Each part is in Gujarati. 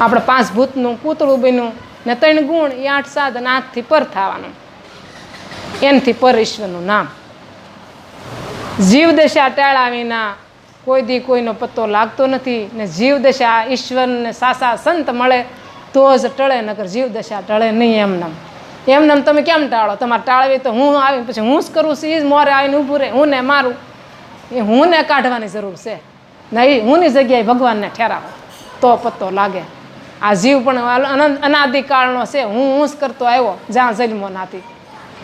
આપણે પાંચ ભૂતનું પૂતળું બન્યું ને ત્રણ ગુણ, એ આઠ સાત અને આઠથી પર થવાનું. એનથી પર ઈશ્વરનું નામ. જીવદશા ટાળા વિના કોઈ દી કોઈનો પત્તો લાગતો નથી ને જીવદશા ઈશ્વરને સાસા સંત મળે તો જ ટળે નગર જીવદશા ટળે નહીં એમનામ. એમનામ તમે કેમ ટાળો? તમારે ટાળવી તો હું આવી પછી હું જ કરું છું એ જ મોરે આવીને ઊભું રહે, હું ને મારું. એ હું ને કાઢવાની જરૂર છે. નહીં હુંની જગ્યાએ ભગવાનને ઠેરાવો, તો પત્તો લાગે. આ જીવ પણ અનંત અનાદિકાળનો છે. હું હું કરતો આવ્યો. જ્યાં જન્મો નાથી.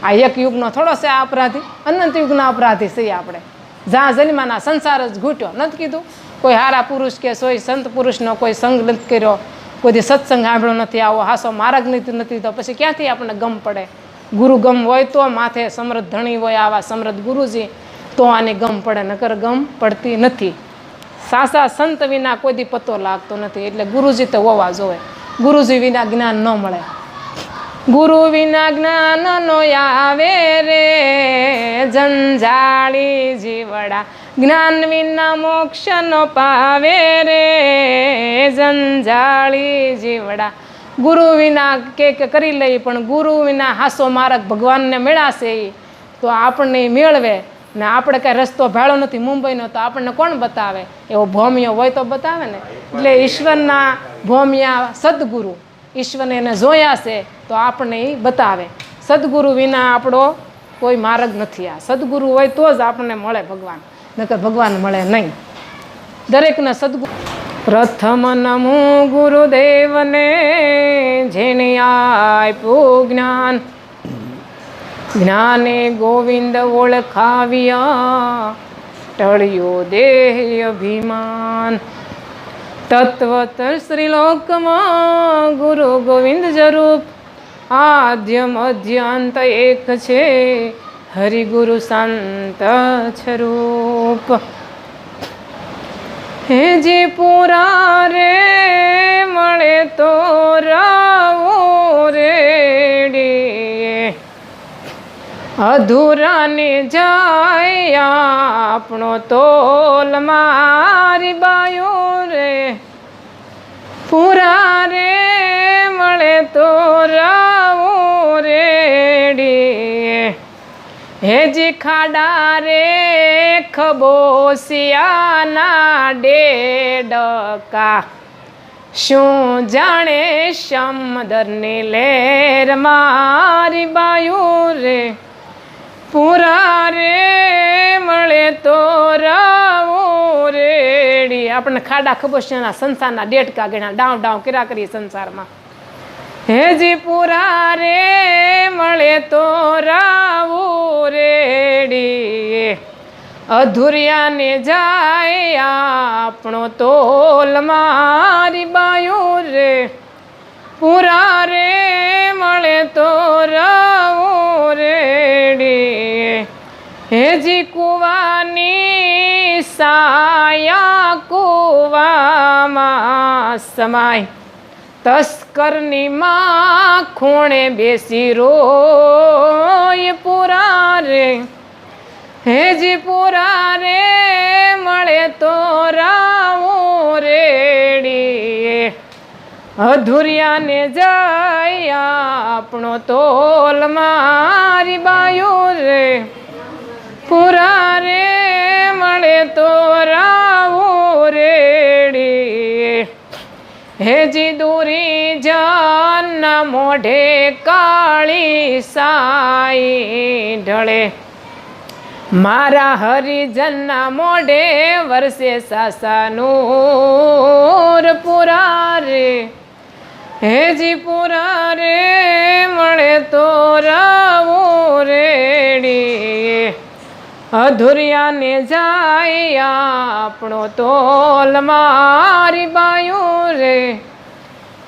આ એક યુગનો થોડો છે આ અપરાધી. અનંત યુગના અપરાધી છીએ આપણે. જ્યાં જન્માના સંસાર જ ઘૂટ્યો. નથી કીધું? કોઈ હારા પુરુષ કે સોય સંત પુરુષનો કોઈ સંગ નથી કર્યો. કોઈ સત્સંગ સાંભળ્યો નથી. આવો હાસો માર્ગ નથી નથી તો પછી ક્યાંથી આપણને ગમ પડે? ગુરુ ગમ હોય તો માથે સમૃદ્ધ ધણી હોય આવા સમૃદ્ધ ગુરુજી. તો આને ગમ પડે. નકર ગમ પડતી નથી. સાસા સંત વિના કોઈ દી પત્તો લાગતો નથી. એટલે ગુરુજી તો હોવા જોવે. ગુરુજી વિના જ્ઞાન ન મળે. ગુરુ વિના જ્ઞાન નો આવે રે. જંજાળી જીવડા. જ્ઞાન વિના મોક્ષ નો પાવે રે. જંજાળી જીવડા. ગુરુ વિના કે કરી લઈ, પણ ગુરુ વિના હાસો મારક ભગવાનને મેળાશે તો આપણને મેળવે. ને આપણે કાંઈ રસ્તો ભાડો નથી, મુંબઈનો, તો આપણને કોણ બતાવે? એવો ભોમિયો હોય તો બતાવે ને. એટલે ઈશ્વરના ભોમિયા સદગુરુ. ઈશ્વરને એને જોયા છે, તો આપણને એ બતાવે. સદગુરુ વિના આપણો કોઈ માર્ગ નથી આ. સદગુરુ હોય તો જ આપણને મળે ભગવાન. નકર ભગવાન મળે નહીં. દરેકને સદગુરુ પ્રથમ નમો ગુરુદેવને જેને આપ્યું જ્ઞાન. જ્ઞાને ગોવિંદ ઓળખાવ્યા, ટળ્યો દેહ અભિમાન. તત્વત શ્રીલોકમાં ગુરુ ગોવિંદ જરૂપ. આદ્ય મધ્યાંત એક છે, હરિગુરુ સંત સ્વરૂપ. હે જે પૂરા રે મળે તો રાવો રેડી અધૂરાને જાય આપણો તોલ મારી બાયો રે. પૂરા રે, મળે તો રાવો રેડી હેજી ખાડા રે, ખબોસિયાના ડેડકા. શું જાણે સમદરની લેર મારી બાયું રે? પૂરા રે મળે તો રાવો રેડી. આપણને ખાડા ખબોશિયાના સંસારના ડેટકા ગણ્યા, ડાઉ ડાઉ કર્યા કરીએ સંસારમાં. હેજી પૂરા રે મળે તો રાવો રેડી. અધુરિયાને જાય આપણો તોલ મારી બાયો રે. પૂરા રે મળે તો રાવો હેજી કુવાની સાયા કુવામાં સમાય. તસ્કરની માં ખૂણે બેસી રોય પુરા રે. હેજી પુરા રે, મળે તો રાવો રેડી અધુરિયાને જાય આપણો તોલ મારી બાયો રે. પૂરા રે મળે તો રાવો રેડી. હેજી દૂરી જાન મોઢે કાળી સાઈ ઢળે. મારા હરિજનના મોઢે વર્ષે સાસાનું પુરા રે હેજી પુરા રે મળે તો રાવો અધુરિયાને જાય આપણો તોલ મારી બાયું રે.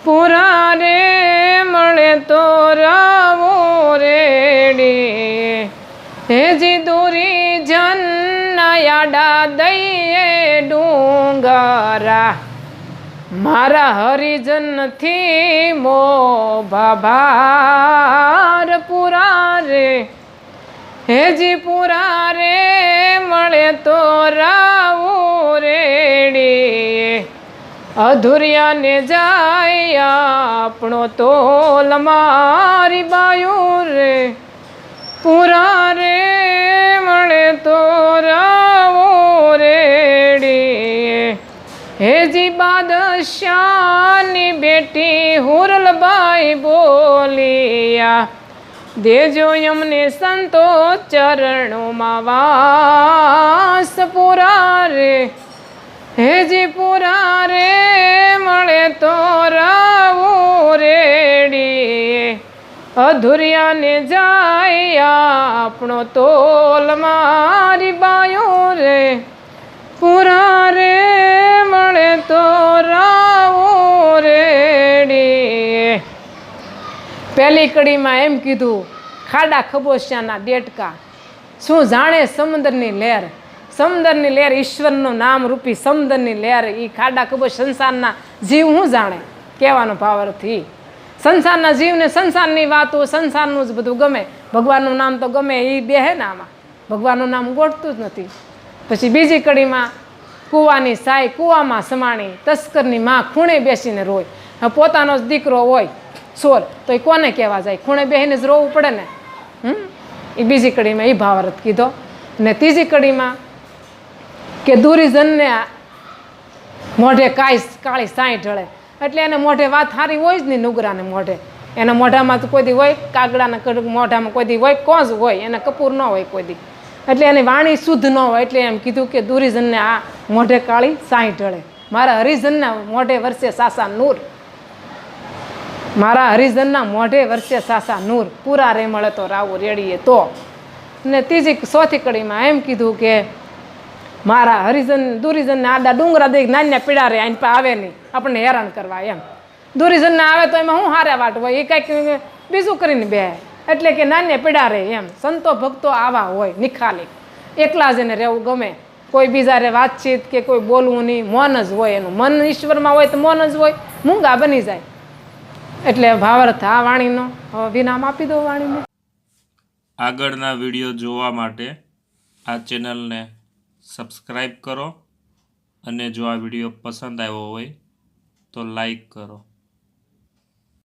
પૂરા રે, મળે તો રાવો રેડી હેજી દૂરી જન્નાયાડા દઈએ ડુંગરા. મારા હરિજનથી મો ભાભાર પૂરા રે. હેજી પૂરા રે, મળે તો રાવું રેડી અધુરિયાને જાય આપણો તોલ મારી બાયું રે. પૂરા રે, મળે તો રાવો રેડી હેજી બાદશાની બેટી હુરલબાઈ બોલિયા. દેજો યમને સંતો ચરણોમાં વાસ પુરા રે. હેજી પુરા રે, મળે તો રાવો રેડી અધુરિયાને જાય આપણો તોલ મારી બાયો રે. પુરા રે, મળે તો રાવું પહેલી કડીમાં એમ કીધું, ખાડા ખબોશિયાના દેટકા શું જાણે સમુદ્રની લહેર? સમુદ્રની લહેર ઈશ્વરનું નામ રૂપી સમુદ્રની લહેર. એ ખાડા ખબોશ સંસારના જીવ શું જાણે? કહેવાનો ભાવાર્થ ઈ સંસારના જીવને સંસારની વાતો, સંસારનું જ બધું ગમે. ભગવાનનું નામ તો ગમે એ બેહે ને આમાં. ભગવાનનું નામ ગોઠતું જ નથી. પછી બીજી કડીમાં, કૂવાની સાય કૂવામાં સમાણી, તસ્કરની માં ખૂણે બેસીને રોય. પોતાનો જ દીકરો હોય સોર તો એ કોને કહેવા જાય? ખૂણે બેહીને જ રોવું પડે ને? હમ? એ બીજી કડીમાં એ ભાવાર્થ કીધો. ને ત્રીજી કડીમાં કે દુરીજનને મોઢે કાંઈ કાળી સાંઈ ઢળે. એટલે એને મોઢે વાત સારી હોય જ નહીં નુગરાને મોઢે. એના મોઢામાં તો કોઈ દી હોય, કાગડાના મોઢામાં કોઈ દી હોય જ હોય, એને કપૂર ન હોય કોઈ દી. એટલે એની વાણી શુદ્ધ ન હોય, એટલે એમ કીધું કે દુરીજનને આ મોઢે કાળી સાંઈ ઢળે. મારા હરિજનના મોઢે વર્ષે સાસા નૂર. મારા હરિજનના મોઢે વર્ષે સાસા નૂર, પૂરા રે મળે તો રાવું રેડીએ તો. ને ત્રીજી ચોથી કડીમાં એમ કીધું કે, મારા હરિજન, દુરીજનને આડા ડુંગરા દઈ નાના પીડા રે આની પાસે આવે નહીં આપણને હેરાન કરવા એમ. દુરીજનને આવે તો એમાં હું હારે વાટ હોય? એ કાંઈક બીજું કરીને બે. એટલે કે નાન્યા પીડા રે એમ. સંતો ભક્તો આવા હોય, નિખાલી. એકલા જ એને રહેવું ગમે. કોઈ બીજા રે વાતચીત કે કોઈ બોલવું નહીં. મૌન જ હોય એનું. મન ઈશ્વરમાં હોય તો મૌન જ હોય. મૂંગા બની જાય. એટલે ભાવાર્થ આ વાણીનો. વિનામ આપી દો વાણીને. આગળના વીડિયો જોવા માટે આ ચેનલને સબસ્ક્રાઈબ કરો અને જો આ વીડિયો પસંદ આવ્યો હોય તો લાઈક કરો.